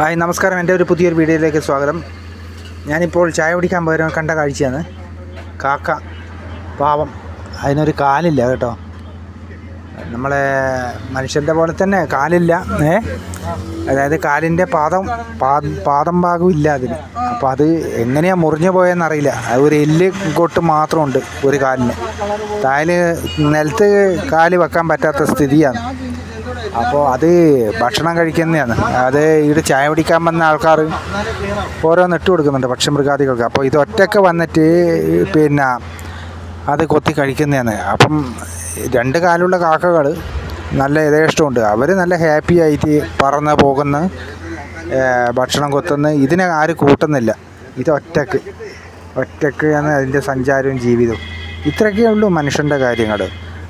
Hi നമസ്കാരം. എന്റെ ഒരു പുതിയൊരു വീഡിയോയിലേക്ക് സ്വാഗതം. ഞാനിപ്പോൾ ചായ കുടിക്കാൻ പോയ കണ്ട കാഴ്ചയാണ്. കാക്ക പാവം. അതിനൊരു കാലില്ല കേട്ടോ. നമ്മളെ മനുഷ്യന്റെ പോലെ തന്നെ കാലില്ല. ഏ? അതായത് കാലിന്റെ പാദം പാദം ഭാഗം ഇല്ല അതിന്. അപ്പോൾ അത് എങ്ങനെയാണ് മുറിഞ്ഞു പോയെന്നറിയില്ല ഒരു എല്ല് കൊട്ട് മാത്രമുണ്ട് ഒരു കാലിന്. താൽ നിലത്ത് കാൽ വെക്കാൻ പറ്റാത്ത സ്ഥിതിയാണ്. അപ്പോൾ അത് ഭക്ഷണം കഴിക്കുന്നതാണ്. അത് ഇവിടെ ചായ കുടിക്കാൻ വന്ന ആൾക്കാർ ഓരോന്ന് ഇട്ട് കൊടുക്കുന്നുണ്ട് പക്ഷിമൃഗാദികൾക്ക് അപ്പോൾ ഇത് ഒറ്റയ്ക്ക് വന്നിട്ട് പിന്നെ അത് കൊത്തി കഴിക്കുന്നതാണ്. അപ്പം രണ്ട് കാലുള്ള കാക്കകൾ നല്ല യഥേഷ്ടമുണ്ട്. അവർ നല്ല ഹാപ്പി ആയിട്ട് പറന്ന് പോകുന്ന ഭക്ഷണം കൊത്തുന്ന ഇതിനെ ആരും കൂട്ടുന്നില്ല. ഇത് ഒറ്റയ്ക്ക്. ആണ് അതിന്റെ സഞ്ചാരവും ജീവിതവും. ഇത്രയൊക്കെ ഉള്ളൂ മനുഷ്യന്റെ കാര്യങ്ങൾ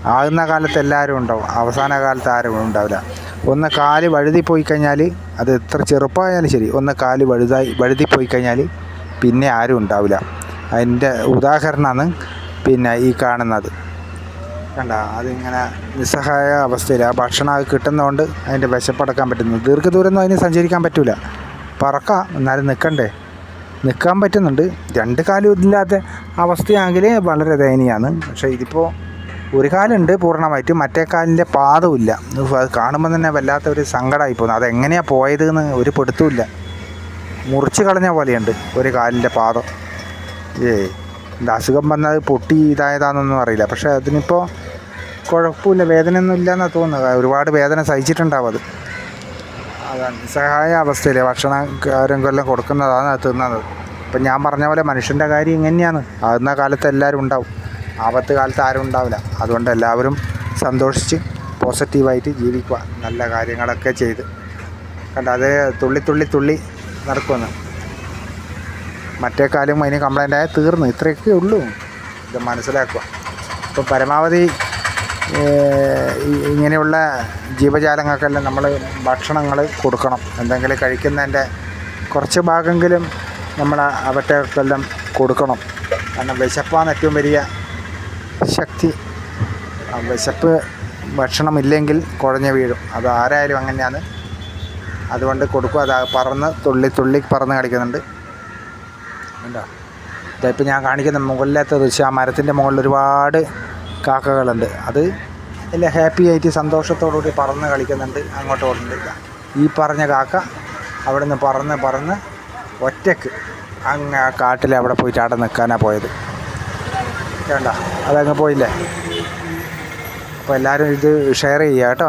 ആകുന്ന കാലത്ത് എല്ലാവരും ഉണ്ടാവും. അവസാന കാലത്ത് ആരും ഉണ്ടാവില്ല. ഒന്ന് കാൽ വഴുതി പോയി കഴിഞ്ഞാൽ അത് എത്ര ചെറുപ്പമായാലും ശരി ഒന്ന് കാൽ വഴുതായി വഴുതി പോയി കഴിഞ്ഞാൽ പിന്നെ ആരും ഉണ്ടാവില്ല. അതിന്റെ ഉദാഹരണമാണ് പിന്നെ ഈ കാണുന്നത്. കണ്ട അതിങ്ങനെ നിസ്സഹായ അവസ്ഥയിൽ ആ ഭക്ഷണം അത് കിട്ടുന്നതുകൊണ്ട് അതിന്റെ വിശപ്പടക്കാൻ പറ്റുന്നു. ദീർഘദൂരമൊന്നും അതിന് സഞ്ചരിക്കാൻ പറ്റില്ല പറക്കാം എന്നാലും നിൽക്കണ്ടേ. നിൽക്കാൻ പറ്റുന്നുണ്ട്. രണ്ട് കാലും ഇല്ലാത്ത അവസ്ഥയാണെങ്കിൽ വളരെ ദയനീയമാണ്. പക്ഷേ ഇതിപ്പോൾ ഒരു കാലുണ്ട് പൂർണമായിട്ട് മറ്റേ കാലിന്റെ അത് കാണുമ്പോൾ തന്നെ വല്ലാത്ത ഒരു സങ്കടമായി പോകുന്നു അതെങ്ങനെയാണ് പോയത് എന്ന് ഒരു പെടുത്തുമില്ല മുറിച്ച് കളഞ്ഞ പോലെയുണ്ട് ഒരു കാലിന്റെ പാദം. ഏ എന്താ അസുഖം വന്നത് പൊട്ടി ഇതായതാണെന്നൊന്നും അറിയില്ല. പക്ഷേ അതിനിപ്പോൾ കുഴപ്പമില്ല വേദനയൊന്നും ഇല്ലയെന്നാണ് തോന്നുന്നത്. ഒരുപാട് വേദന സഹിച്ചിട്ടുണ്ടാവും അത്. അതാണ് നിസ്സഹായ അവസ്ഥയിൽ ഭക്ഷണം കൊല്ലം കൊടുക്കുന്നതാണ് തിന്നുന്നത്. ഇപ്പം ഞാൻ പറഞ്ഞ പോലെ മനുഷ്യന്റെ കാര്യം ഇങ്ങനെയാണ്. ആകുന്ന കാലത്ത് എല്ലാവരും ഉണ്ടാവും. ആപത്ത് കാലത്ത് ആരും ഉണ്ടാവില്ല. അതുകൊണ്ട് എല്ലാവരും സന്തോഷിച്ച് പോസിറ്റീവായിട്ട് ജീവിക്കുക. നല്ല കാര്യങ്ങളൊക്കെ ചെയ്ത്. കണ്ട? അത് തുള്ളി തുള്ളി തുള്ളി നടക്കുമെന്ന്. മറ്റേ കാലം അതിന് കംപ്ലൈന്റ് ആയാൽ തീർന്നു. ഇത്രയൊക്കെ ഉള്ളൂ. ഇത് മനസ്സിലാക്കുക. അപ്പോൾ പരമാവധി ഇങ്ങനെയുള്ള ജീവജാലങ്ങൾക്കെല്ലാം നമ്മൾ ഭക്ഷണങ്ങൾ കൊടുക്കണം. എന്തെങ്കിലും കഴിക്കുന്നതിന്റെ കുറച്ച് ഭാഗമെങ്കിലും നമ്മൾ അവറ്റകൾക്കെല്ലാം കൊടുക്കണം. കാരണം വിശപ്പാണ് ഏറ്റവും വലിയ ശക്തി. വിശപ്പ് ഭക്ഷണമില്ലെങ്കിൽ കുഴഞ്ഞു വീഴും. അത് ആരായാലും അങ്ങനെയാണ്. അതുകൊണ്ട് കൊടുക്കും. അത് പറന്ന് തുള്ളി തുള്ളി പറന്ന് കളിക്കുന്നുണ്ട്. ഉണ്ടോ ഇതിപ്പോൾ ഞാൻ കാണിക്കുന്ന മുകളിലത്തെ ദൃശ്യം ആ മരത്തിന്റെ മുകളിൽ ഒരുപാട് കാക്കകളുണ്ട്. അത് എല്ലാം ഹാപ്പി ആയിട്ട് സന്തോഷത്തോടുകൂടി പറന്ന് കളിക്കുന്നുണ്ട്. അങ്ങോട്ട് ഓടുന്നുണ്ട്. ഈ പറഞ്ഞ കാക്ക അവിടെ നിന്ന് പറന്ന് പറന്ന് ഒറ്റയ്ക്ക് അങ്ങ് ആ കാട്ടിൽ അവിടെ പോയിട്ട് അവിടെ നിൽക്കാനാണ് പോയത്. വേണ്ട അതങ്ങ് പോയില്ലേ? അപ്പോൾ എല്ലാവരും ഇത് ഷെയർ ചെയ്യുക കേട്ടോ.